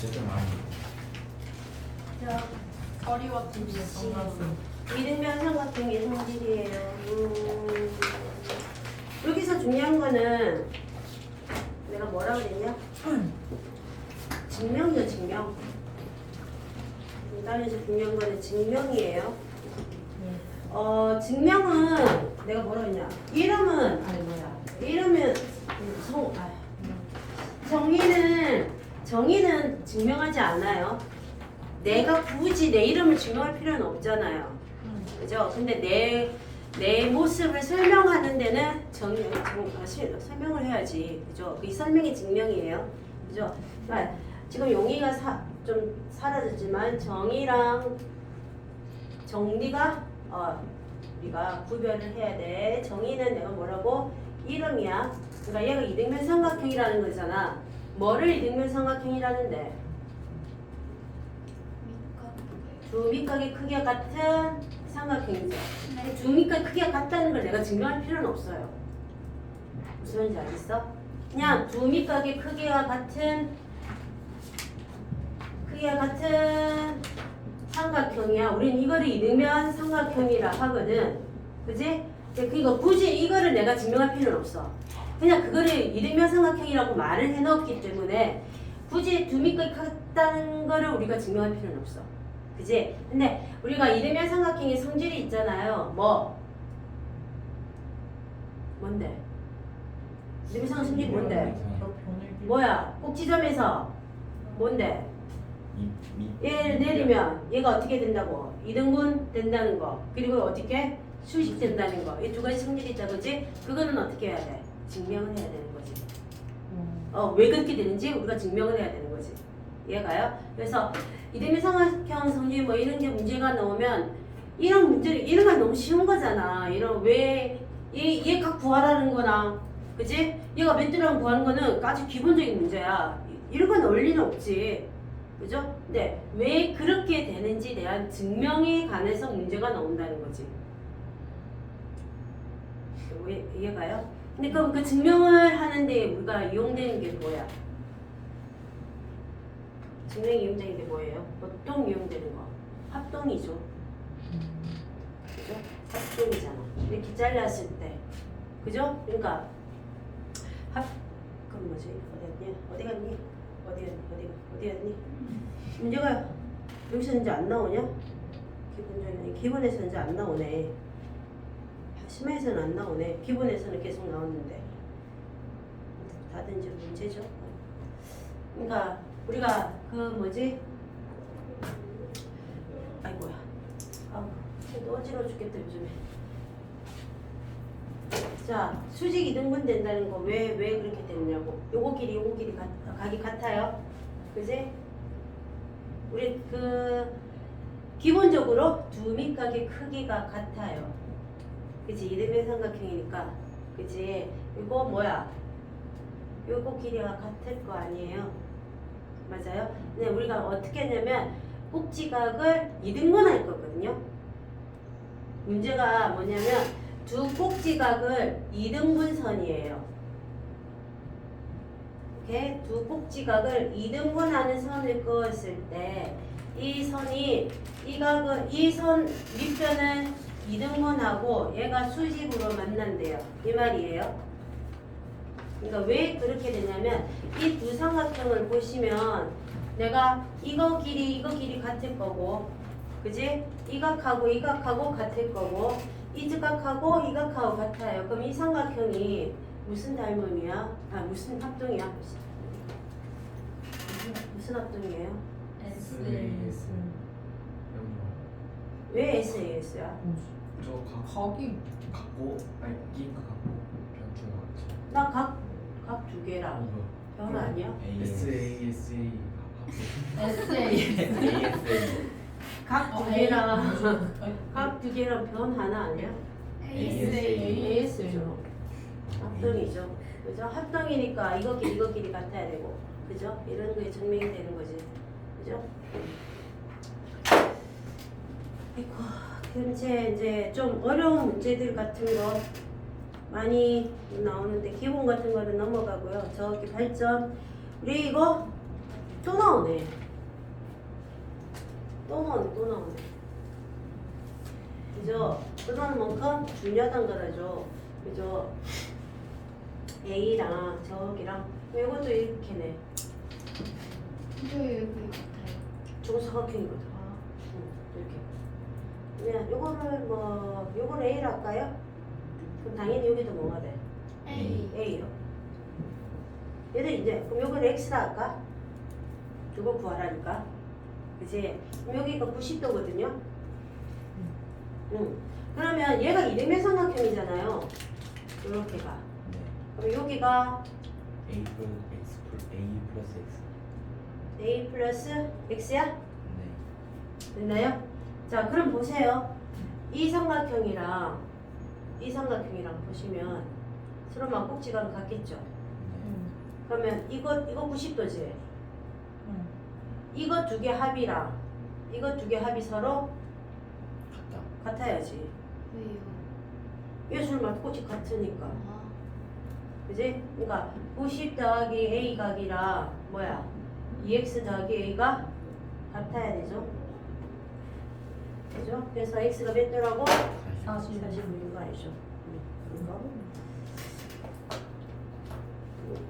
어쨌든 많이 자, 서리와 TV의 성가슴 이등변 삼각형의 성질이에요. 음, 여기서 중요한 거는 내가 뭐라 그랬냐? 증명이죠, 증명. 일단에서 중요한 거는 증명이에요. 어, 증명은 내가 뭐라 했냐? 이름은 아니 뭐야? 이름은 성 아, 정의는 정의는 증명하지 않아요. 내가 굳이 내 이름을 증명할 필요는 없잖아요. 그죠? 근데 내, 내 모습을 설명하는 데는 정, 정, 아, 시- 설명을 해야지. 그죠? 이 설명이 증명이에요. 그죠? 그러니까 지금 용의가 사, 좀 사라졌지만 정의랑 정리가 어, 우리가 구별을 해야 돼. 정의는 내가 뭐라고? 이름이야. 그러니까 얘가 이등변 삼각형이라는 거잖아. 뭐를 이등변 삼각형이라는데? 두 밑각의 크기가 같은 삼각형이죠. 근데 두 밑각 크기가 같다는 걸 내가 증명할 필요는 없어요. 무슨 말인지 알겠어? 그냥 두 밑각의 크기가 같은 크기가 같은 삼각형이야. 우린 이거를 이등변 삼각형이라 하거든. 그지? 그니까 굳이 이거를 내가 증명할 필요는 없어. 그냥 그거를 이등변 삼각형이라고 말을 해놓기 때문에 굳이 두 밑각이 같다는 거를 우리가 증명할 필요는 없어. 그지? 근데 우리가 이등변 삼각형의 성질이 있잖아요. 뭐? 뭔데? 이등변 삼각형 성질이 뭔데? 뭐야? 꼭지점에서 뭔데? 얘를 내리면 얘가 어떻게 된다고? 이등분 된다는 거. 그리고 어떻게? 수식 된다는 거. 이 두 가지 성질이 있다, 그지? 그거는 어떻게 해야 돼? 증명을 해야 되는 거지. 어, 왜 그렇게 되는지 우리가 증명을 해야 되는 거지. 이해가요? 그래서 이등변 삼각형 성질 뭐 이런 게 문제가 나오면 이런 문제를 이런 건 너무 쉬운 거잖아. 이런 왜얘얘각 구하라는 거나 그지? 얘가 몇 대랑 구하는 거는 아주 기본적인 문제야. 이- 이런 건 원리는 없지. 그죠? 근데 왜 그렇게 되는지 대한 증명에 관해서 문제가 나온다는 거지. 왜 이해가요? 근데 그럼 그 증명을 하는데 우리가 이용되는 게 뭐야? 증명이 이용되는 게 뭐예요? 보통 이용되는 거 합동이죠. 그죠? 합동이잖아. 이렇게 잘랐을 때, 그죠? 그러니까 합 그럼 뭐지? 어디 갔니? 어디 갔니? 어디 갔니? 어디 어디 갔니? 문제가 여기서 이제 안 나오냐? 기본적인 기본에서 이제 안 나오네. 심화에서는 안 나오네. 기본에서는 계속 나오는데 이제 문제죠. 그러니까 우리가 그 뭐지? 아이고야. 아우, 또 어지러워 죽겠다 요즘에. 자, 수직 이등분 된다는 거 왜 왜 그렇게 됐냐고. 요거 길이 요거 길이 가, 각이 같아요. 그지? 우리 그 기본적으로 두 밑각의 크기가 같아요. 그치? 이등변 삼각형이니까. 그치? 이거 뭐야? 요거 길이가 같을 거 아니에요. 맞아요? 근데 우리가 어떻게 하냐면 꼭지각을 이등분할 거거든요. 문제가 뭐냐면 두 꼭지각을 이등분선이에요. 이렇게 두 꼭지각을 이등분하는 선을 그었을 때 이 선이 이 각은 이 선 밑변은 이등분하고 얘가 수직으로 만난대요. 이 말이에요. 그러니까 왜 그렇게 되냐면 이 두 삼각형을 보시면 내가 이거 길이 이거 길이 같을 거고 그지? 이 각하고 이 각하고 같을 거고 이 각하고 이 각하고 같아요. 그럼 이 삼각형이 무슨 닮음이야? 아 무슨 합동이야? 무슨 합동이에요? SAS 왜 SAS야? 저 각 거기 갖고 아니 이거 갖고 변주가 같이 나각각 두 개랑 이거 변 아니야? S A S A SAS ASA 각두 어, 개랑 각 두 개랑 변 하나 아니야? ASA AS죠. 합동이죠. 그죠? 합동이니까 이거 길 이거 길이 같아야 되고, 그죠? 이런 거에 증명이 되는 거지, 그죠? 아이고, 현재 이제 좀 어려운 문제들 같은 거 많이 나오는데 기본 같은 거는 넘어가고요. 저기 발전 우리 이거 또 나오네. 또 나오네, 또 나오네. 그죠? 그러는 만큼 중요하단 거라죠. 그죠? A랑 저기랑 이것도 이렇게네. 이거 여기 같아요. 중사각형이거든. 아, 응, 이렇게. 그러면 요거를 뭐 요거를 A로 할까요? 그럼 당연히 여기도 뭐가 돼? A. A요. 얘들 이제 그럼 요걸 X라 할까? 그거 구하라니까. 그지? 그럼 여기가 90도거든요. 응. 그러면 얘가 이등변 삼각형이잖아요. 요렇게가. 네. 그럼 여기가 A 플러스 X 플 A 플러스 X. A 플러스 X야? 네. 됐나요? 자, 그럼 보세요. 이 삼각형이랑 이 삼각형이랑 보시면 서로 막꼭지가 같겠죠? 네. 그러면 이거 이거 90도지. 응. 이거 두 개 합이랑 이거 두 개 합이 서로 같다. 같아야지. 왜요? 예술 막꼭지 같으니까. 아, 그지? 그러니까 90 더하기 A 각이랑 뭐야? 2x 더하기 A가 같아야 되죠? 그죠? 그래서 x가 몇 도라고? 40. 46가 아니죠. 이거.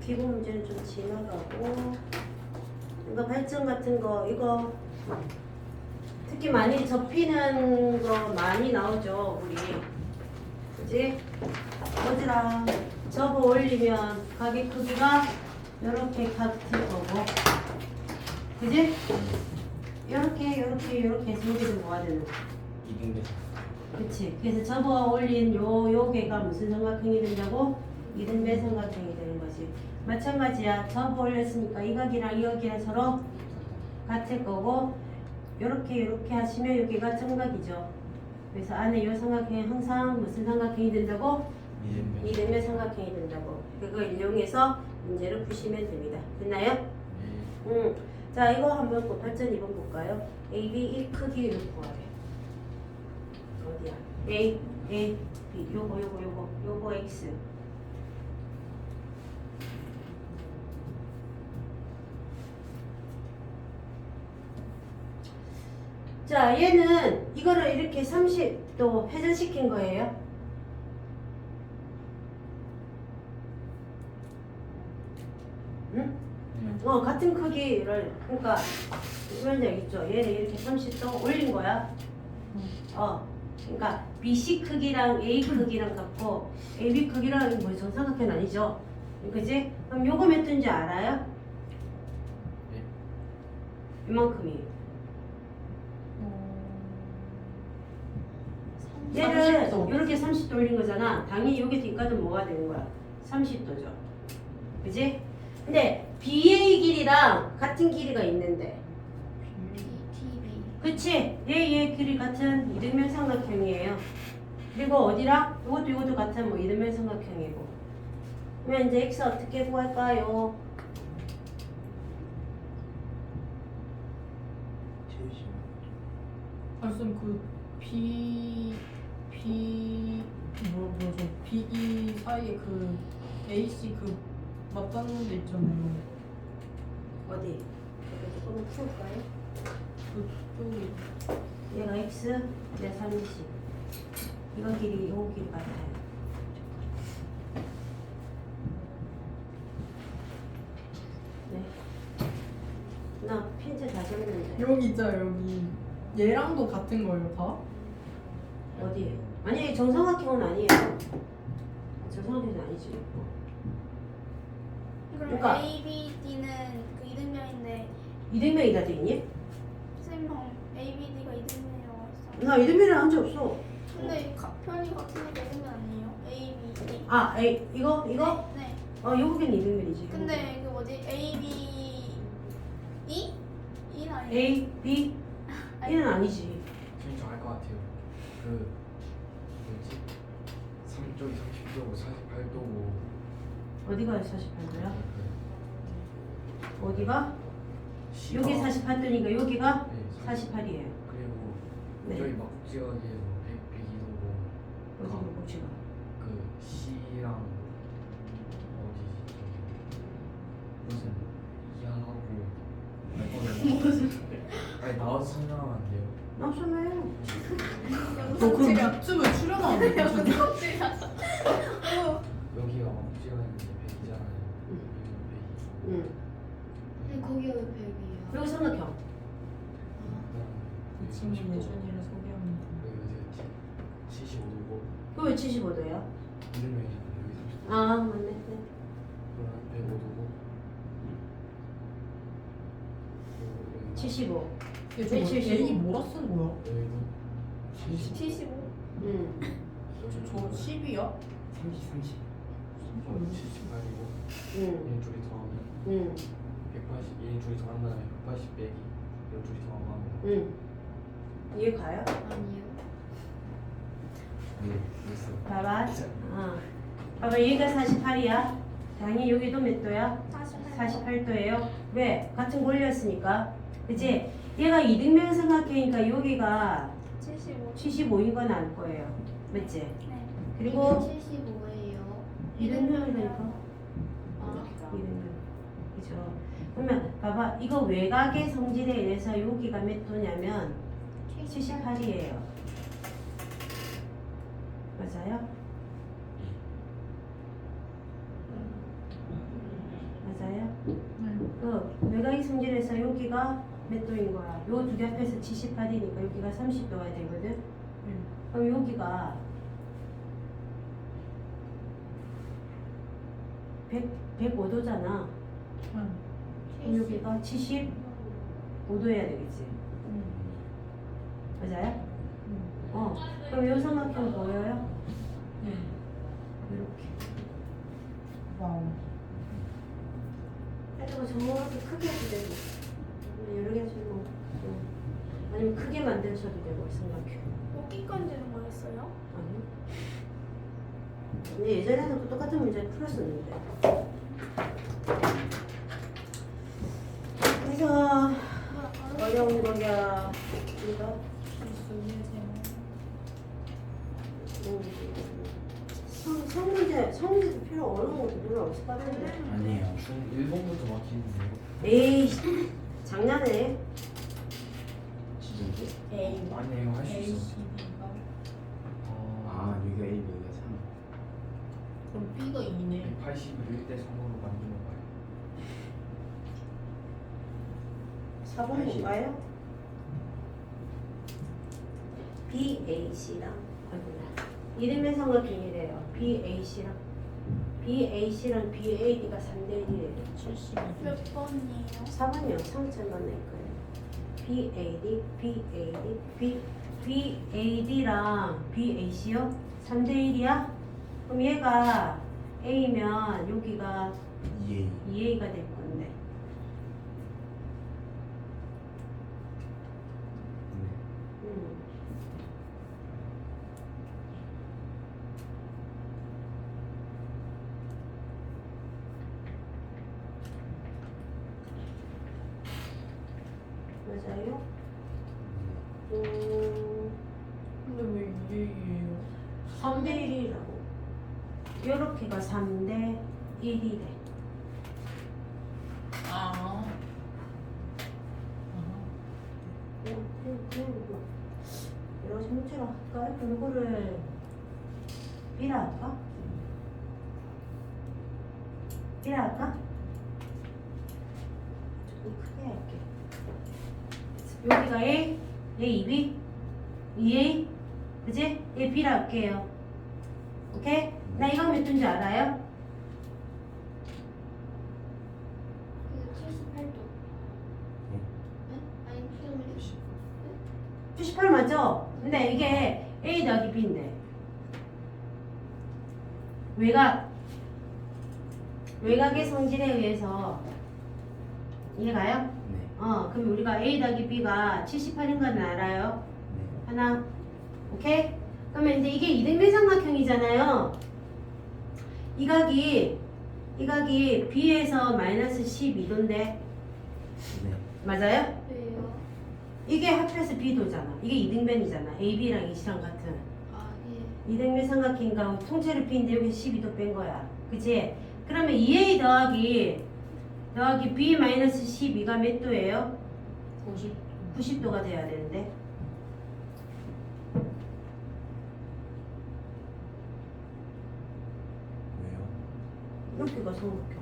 기본 문제는 좀 지나가고 이거 발전 같은 거 이거 특히 많이 접히는 거 많이 나오죠 우리 그지? 어디랑 접어 올리면 가게 크기가 이렇게 같을 거고 그지? 이렇게 이렇게 해서 여기도 뭐가 되는 거야? 그치. 그래서 접어 올린 요, 요게가 무슨 삼각형이 된다고? 이등변 삼각형이 되는 거지. 마찬가지야. 접어 올렸으니까 이 각이랑 이 각이랑 서로 같을 거고, 요렇게 요렇게 하시면 여기가 정각이죠. 그래서 안에 요 삼각형이 항상 무슨 삼각형이 된다고? 이등변. 이등변 삼각형이 된다고. 그걸 이용해서 문제를 푸시면 됩니다. 됐나요? 네. 음. 자, 이거 한번 그 발전 2번 볼까요? A, B, 이 크기를 구하래. 어디야? A, A, B. 요거, 요거, 요거, 요거 X. 자, 얘는 이거를 이렇게 30도 회전시킨 거예요. 응? 네. 어, 같은 크기를, 그러니까, 이런 적 있죠. 얘를 이렇게 30도 올린 거야. 어, 그러니까, BC 크기랑 A 크기랑 같고, AB 크기랑 뭐 정사각형 아니죠? 그지? 그럼 요거 몇 도인지 알아요? 네. 이만큼이. 어, 얘를 30도. 이렇게 30도 올린 거잖아. 당연히 요게 뒷가는 뭐가 되는 거야? 30도죠. 그지? 근데 BA 길이랑 같은 길이가 있는데. TV. 그치? 얘, 얘 길이 같은 이등변 삼각형이에요. 그리고 어디랑? 이것도 이것도 같은 뭐 이등변 삼각형이고. 그러면 이제 x 어떻게 구할까요? 아, 쌤, 그 B, B, 뭐, 뭐죠? B, E 사이에 그 AC 그 맞닿는 데 있잖아요. 어디? 조금 풀까요? 그쪽이. 얘가 x, 얘가 30. 이거 길이, 이거 길이 같아요. 네. 나 편지 다 적는데. 여기 있잖아요, 여기. 얘랑도 같은 거예요, 다? 어디? 아니 정삼각형은 아니에요. 정삼각형은 아니지. 그럼 그러니까- A, B, D는 그 이등변인데 이등변이다 돼 있니? 선생님 방 A, B, D가 이등변이라고 했어. 나 이등변이 한적 없어. 근데 가, 편이 같으니까 이등변 아니에요? A, B, D. 아, 에이, 이거 이거? 네. 어, 요거는 이등변이지. 근데 그 뭐지? A, B, E? E는 아니에요? A, B, E는 아니지. 선생님 저알것 같아요. 그 뭐지? 3쪽이 30도고 48도고. 어디가 48도야? 어디가? 여기 48도니까 여기가 네. 48이에요. 그리고 네. 저희 막지역에서 100, 102도고 어디 뭐 보시가? 그 C랑 어디지? 저기 무슨 이하하고 아니 나와서 설명하면 안 돼요. 나서네. 너 그럼 유튜브에 출연하면 돼. 여기가 막 찍었는데 100이잖아요. 응. 거기 왜 100이야? 그리고 삼각형. 이 친구 예준이를 소개합니다. 여기 75도고 그왜 75도야? 이름이 여기 30도. 아 맞네. 네. 그러면 105도고. 75. 얘왜저 75? A 뭐라 쓴 거야? 여기도 70. 75? 응. 저 10이야? 30, 30. 어, 78이고 응. 1인 둘이 더하면 응. 180. 1인 둘이 더한 다음에 180 빼기 1인 둘이 더하면 응. 이해 가요? 아니요. 네, 됐어. 봐봐. 어. 봐봐 여기가 48이야. 당연히 여기도 몇 도야? 48. 48도예요. 왜? 같은 권리였으니까. 그치? 얘가 이등변 삼각형이니까 여기가 75. 75인 건 알 거예요. 맞지? 네. 그리고 75예요. 이등변이니까. 아, 이등변. 그죠? 그러면 봐봐. 이거 외곽의 성질에 의해서 여기가 몇 도냐면 78이에요. 맞아요? 맞아요? 네. 그 외곽의 성질에서 여기가 몇 도인 거야? 요 두 개 합해서 78이니까 여기가 30도가 되거든? 응. 그럼 여기가 100, 105도잖아. 응. 여기가 75도여야 되겠지. 응. 맞아요? 응. 어. 그럼 요 삼각형 보여요? 네. 이렇게. 와우. 해도 정확히 크게 해도 되고 뭐 여러 개 주고 아니면 크게 만드셔도 되고 삼각형. 뽑기 건지는 거였어요? 아니요. 근데 예전에는 똑같은 문제 풀었었는데. 어려운 것도 별로 없을 것 같은데. 아니에요. 중 일본부터 막히는데요. 에이, 장난해. 지정기? A. 아니에요. 할 수 있어. 어, 아 여기가 A 여기가 3 그럼 B가 2네. 180을 1대 3으로 만드는 거예요. 4번 볼까요? BAC랑. 이름의 삼각형이래요. BAC랑 BAC랑 BAD가 3대 1이래요. 72. 몇 번이에요? 4번이요. 3천만 낼 거예요. BAD, BAD, B, BAD랑 BAC요? 3대 1이야? 그럼 얘가 A면 여기가 2A 2A가 될건데. 네 음. 맞아요? 음, 근데 왜 2A예요? 3대 1이라고. 요렇게가 3대 1이래. 아. 아하. 그냥, 그냥, 그냥 뭐 여러 가지 문제로 할까요? 그럼 이거를 B라 할까? B라 할까? 조금 크게 할게. 여기가 A, A, B, 2A, 그지? A, B라 할게요. 오케이? 나 이거 몇 둔지 알아요? 그 78도. 네. 네? 아니, 그러면 78 맞죠? 근데 이게 A 더하기 B인데 외곽 외곽의 성질에 의해서 이해가요? 네. 어 그럼 우리가 A 더하기 B가 78인 건 알아요? 네. 하나 오케이? 그러면 이제 이게 이등변 삼각형이잖아요 이 각이 이 각이 B에서 마이너스 12도인데 네. 맞아요? 왜요? 이게 합해서 B도잖아 이게 이등변이잖아 AB랑 EC랑 같은 아, 예. 이등변 삼각형과 통째로 B인데 여기 12도 뺀 거야. 그치? 그러면 2A 더하기 더하기 B 마이너스 12가 몇 도예요? 90 90도가 돼야 되는데 왜요? 여기가 삼각형.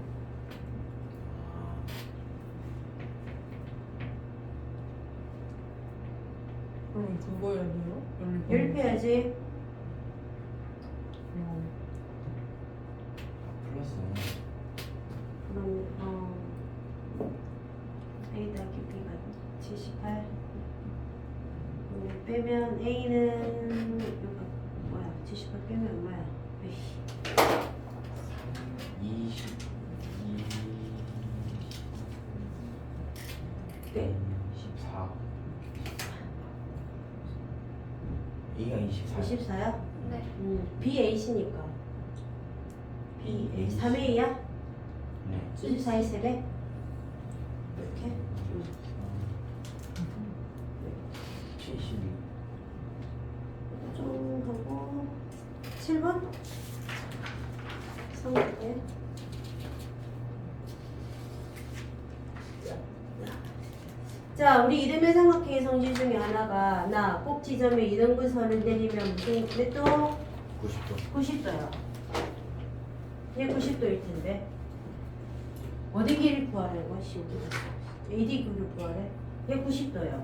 아, 그럼 그거 해야 돼요? 열패야지. 7번? 성공해 자 우리 이등변 삼각형의 성질 중에 하나가 나 꼭 지점에 이등분 선을 내리면 무슨 몇 도? 90도 90도야 얘 90도일 텐데 어디? 씨, 어디 갔어? AD 길을 구하래? 얘 90도야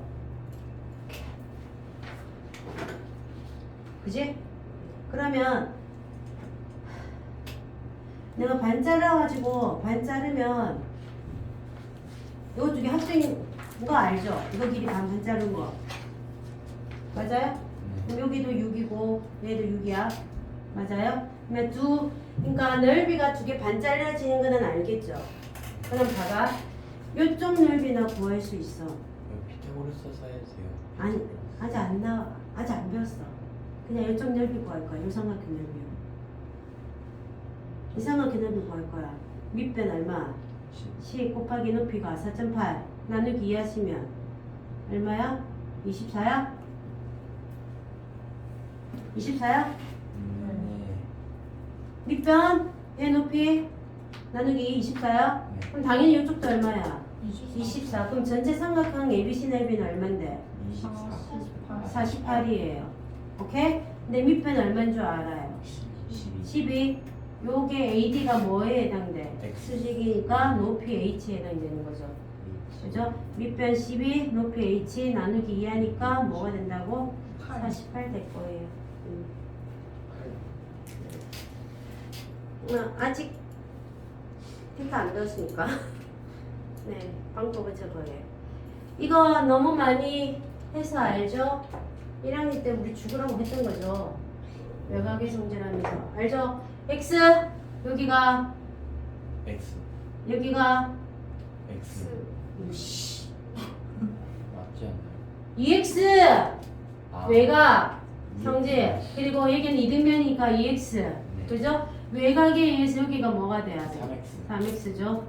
그지? 그러면 내가 반 잘라가지고 반 자르면 이거 두개 합친 거 알죠? 이거 길이 반, 반 자른 거 맞아요? 네. 그럼 여기도 6이고 얘도 6이야 맞아요? 그러면 두 그러니까 넓이가 두 개 반 잘라지는 거는 알겠죠? 그럼 봐봐 요쪽 넓이나 구할 수 있어 피타고라스 돼요 아니 아직 안 나와 아직 안 배웠어 그냥 요쪽 넓이 구할 거야 요 삼각형 넓이요 이 삼각형 넓이 구할 거야 밑변 얼마? 10 곱하기 높이가 4.8 나누기 2 하시면 얼마야? 24야? 24야? 네. 밑변 얘 높이 나누기 24야? 네. 그럼 당연히 이쪽도 얼마야? 24 24 그럼 전체 삼각형 ABC 넓이는 얼만데? 24 48이에요 오케이? 근데 밑변 얼마인 줄 알아요? 12 12 요게 AD가 뭐에 해당돼? X. 수직이니까 높이 H에 해당되는 거죠 그죠? 밑변 12 높이 H 나누기 2 하니까 뭐가 된다고? 48 될 거예요 음. 어, 아직 테크 안 배웠으니까 네 방법은 저거예요 이거 너무 많이 해서 알죠? 1학년 때 우리 죽으라고 했던 거죠 외곽의 성질하면서 알죠? X 여기가 X. 여기가 X. 씨. 맞지 않나요? EX 아, 외곽 이- 성질. 그리고 여기는 이등변이니까 EX 네. 그죠? 외곽에 의해서 여기가 뭐가 돼야 돼? 3X 3X죠?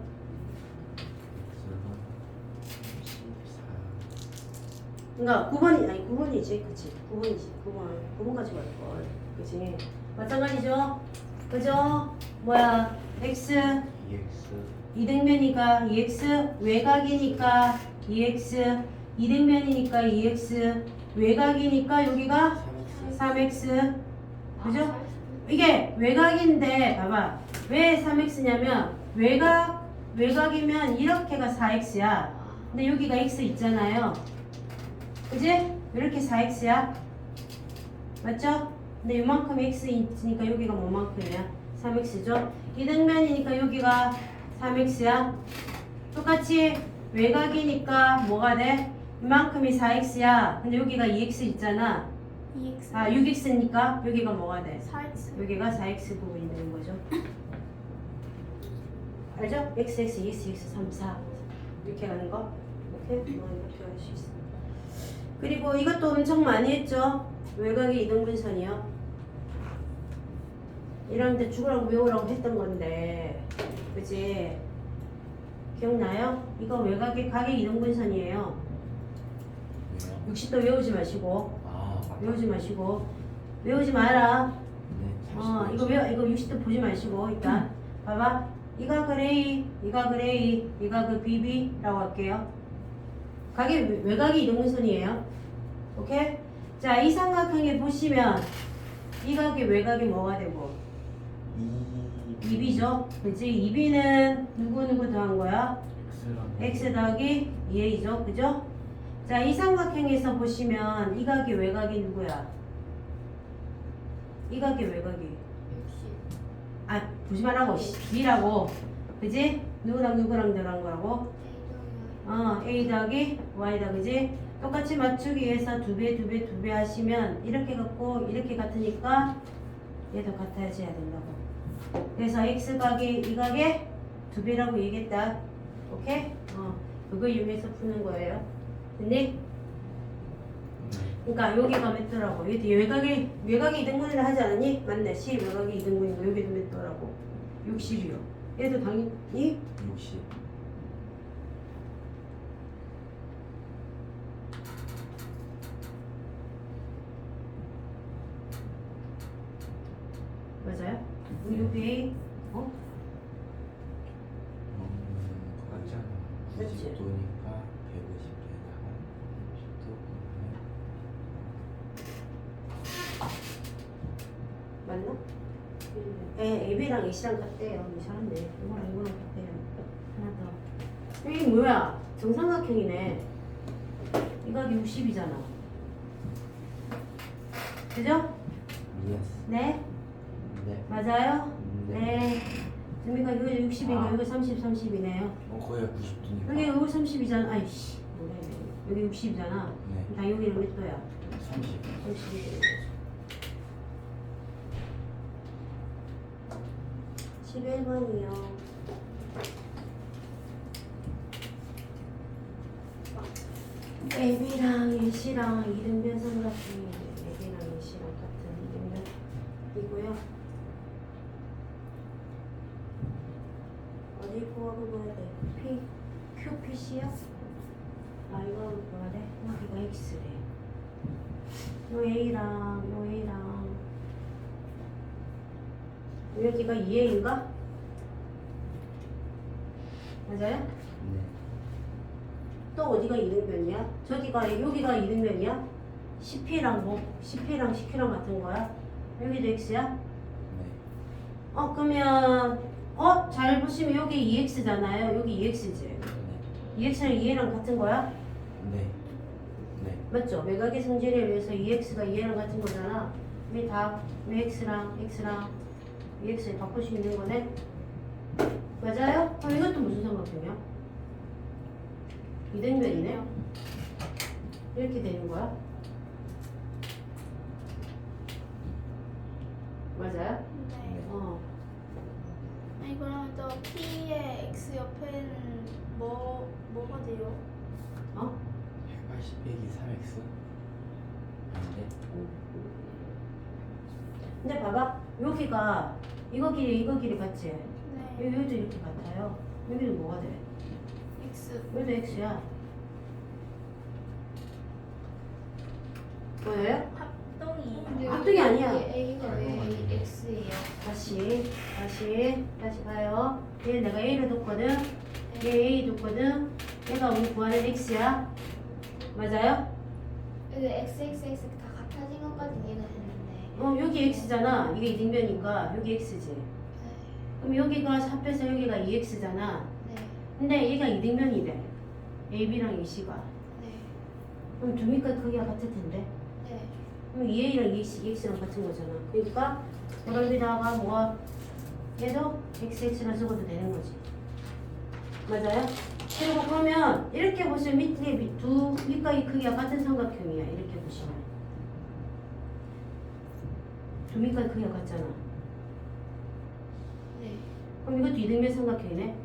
그러니까 9번이 아니 9번이지 그치? 9번이지. 9번 9번 가지고 할걸. 그치? 마찬가지죠 그죠? 뭐야 x? EX 이등변이니까 EX 외곽이니까 EX 이등변이니까 EX 외곽이니까 여기가 3X 3x 그죠? 이게 외곽인데 봐봐. 왜 3x냐면 외곽 외곽이면 이렇게가 4x야. 근데 여기가 x 있잖아요. 그지? 이렇게 4x야. 맞죠? 근데 이만큼 x 있으니까 여기가 뭐만큼이야? 3x죠? 이등변이니까 여기가 3x야 똑같이 외곽이니까 뭐가 돼? 이만큼이 4x야 근데 여기가 2x 있잖아 2x 아 6x니까 여기가 뭐가 돼? 4x 여기가 4x 부분이 되는 거죠. 알죠? x, x, 2x, x, 3, 4 이렇게 가는 거. 이렇게 뭐 이렇게 할 수 있어. 그리고 이것도 엄청 많이 했죠. 외곽의 이등분선이요. 이런 데 죽으라고 외우라고 했던 건데, 그지? 기억나요? 이거 외곽의 각의 이등분선이에요. 왜요? 60도 외우지 마시고, 아 맞다 외우지 마시고, 외우지 마라. 네어 30도 이거 왜 이거 60도 보지 마시고 일단 봐봐 이가 그레이 이가 그레이 이가 그 BB라고 할게요 각의 외- 외곽이 이등분선이에요. 오케이? 자, 이 삼각형에 보시면 이 각의 외곽이 뭐가 되고? 이 2b죠? 그치? 2b는 누구 누구 더한 거야? X 더하기 2a죠? 그죠? 자, 이 삼각형에서 보시면 이 각의 외곽이 누구야? 이 각의 외곽이 60 아, 보지 말라고 b라고 그지? 누구랑 누구랑 들어간 거라고? 어, a 더하기 y다 그지? 똑같이 맞추기 위해서 두 배, 두 배, 두 배 하시면 이렇게 같고 이렇게 같으니까 얘도 같아야지 해야 된다고. 그래서 x 각이 이 각에 두 배라고 얘기했다. 오케이? 어, 그거 이용해서 푸는 거예요. 됐니? 그러니까 여기가 몇 도라고? 여기 외곽이 외곽이 2등분을 하지 않았니? 맞네. C 외곽이 2등분이고 여기도 몇 도라고? 60이요. 얘도 당연히 60 여기 어? 음, 같지 않아? 그렇지. 90도니까 150도에다가 60도 맞나? 에, AB랑 AC랑 같대요. 이상한데. 이거랑 이거랑 같대요. 하나 더. 이게 뭐야? 정삼각형이네. 이거 60이잖아. 그죠? 예스 네? 네 맞아요? 네. 네. 그러니까 이거 60이고 아. 이거 30, 30이네요. 어 거의 90도니까 여기 이거 30이잖아. 아이씨. 뭐래. 여기 60이잖아. 네 다 여기는 몇 도야? 30 30. 11번이요. AB랑 AC랑 이등변 삼각형이 AB랑 AC랑 같은 이등변이고요. 어디 부하고 P, Q, P, C야? 아 이거 뭐야 돼? 여기가 X래. 요 A랑 요 A랑 여기가 2A인가? 맞아요? 네 또 어디가 이등변이야? 저기가 여기가 이등변이야? 10P랑 뭐 10P랑 10Q랑 같은 거야? 여기도 X야? 네. 어 그러면 어? 잘 보시면 여기 2X잖아요 여기 2X지 네. 2X랑 2A랑 같은 거야? 네. 네. 맞죠? 외곽의 성질에 의해서 2X가 2A랑 같은 거잖아 왜 다? 왜 X랑 X랑 2X를 바꿀 수 있는 거네? 맞아요? 아 이것도 무슨 삼각형이야? 이등변이네? 이렇게 되는 거야? 맞아요? 네. 또 P의 X 옆에는 뭐 뭐가 돼요? 180 빼기 3x 아닌데 근데 봐봐 여기가 이거 길이 이거 길이 같지? 네. 여기도 이렇게 같아요 여기는 뭐가 돼? X 여기도 X야 뭐예요? 합동이 합동이 아니야. A가 왜 X예요? 다시 다시 다시 봐요. 얘 내가 A를 뒀거든. 얘 A 뒀거든. 얘가 우리 구하는 X야. 맞아요? 근데 XXX 다 같아진 것까지 이해가 됐는데. 어 여기 X잖아. 이게 이등변이니까. 여기 X지. 그럼 여기가 합해서 여기가 2X잖아. 네, 근데 얘가 이등변이래 AB랑 AC가. 네, 그럼 두 밑과 크기가 같을 텐데. 네, 그럼 2A랑 2X, EX랑 같은 거잖아. 그러니까 여기다가 뭐가 얘도 XX랑 적어도 되는 거지. 맞아요? 그리고 그러면 이렇게 보시면 밑에 밑- 두 밑과의 크기가 같은 삼각형이야. 이렇게 보시면. 두 밑과의 크기가 같잖아. 네, 그럼 이것도 이등변 삼각형이네.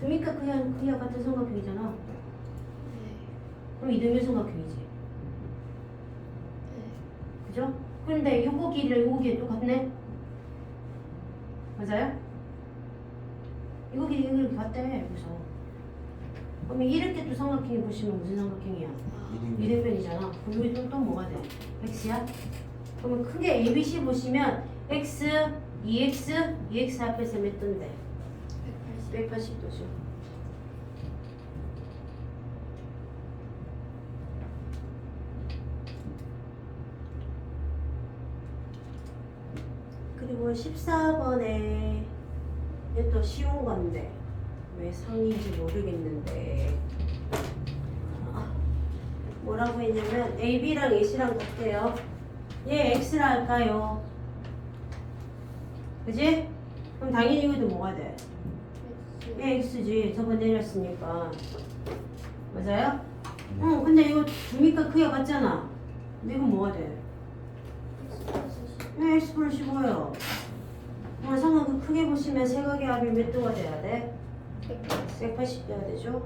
두 밑과 크기가, 크기가 같은 삼각형이잖아. 네, 그럼 이등변 삼각형이지. 네, 그죠? 그런데 요거 길이랑 요거 길이 똑같네? 맞아요? 이거 길이 이거 길이 같대 그래서 그러면 이렇게 또 삼각형이 보시면 무슨 삼각형이야? 아, 이등변이잖아 그럼 여기 또, 또 뭐가 돼? x야? 그러면 크게 ABC 보시면 x, 2x, 2x 합해서 몇 도인데? 180 180도죠 그리고 14번에 이게 또 쉬운 건데 왜 상인지 모르겠는데 아, 뭐라고 했냐면 AB랑 AC랑 같대요 얘 X라 할까요? 그지? 그럼 당연히 이것도 뭐가 돼? 얘 X지 저번 내렸으니까 맞아요? 응 근데 이거 주니까 크기가 같잖아 근데 이건 뭐가 돼? 왜 X 플러스 15예요? 어, 상황 그 크게 보시면 세각의 합이 몇 도가 돼야 돼? 180 돼야 되죠?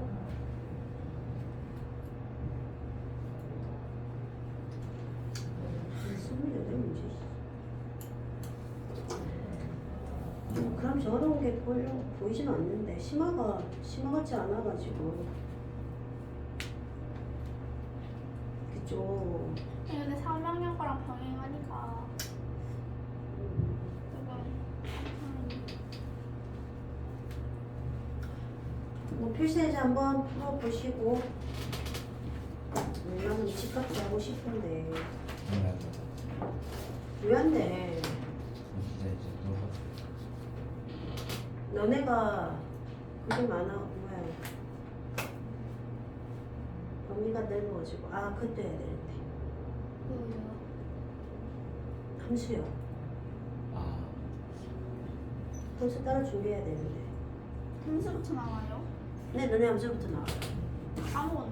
뭐 그럼 저 어려운 게 보여 보이진 않는데 심화가 심화 같지 않아가지고 그죠? 근데 3학년 거랑 병행하니까 음, 조금 뭐 필세제 한번 풀어보시고. 음, 나는 집값도 하고 싶은데. 정말 왜안 돼? 진짜 이제 또 너네가 그게 많아 뭐야. 범위가 넓어지고. 아 그것도 해야 되는데. 함수요. 아. 함수 따로 준비해야 되는데. 함수부터 나와요? 네 너네 함수부터 나와. 아무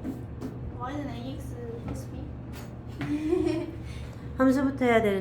y는 ax 플러스 b 함수부터 해야 되는데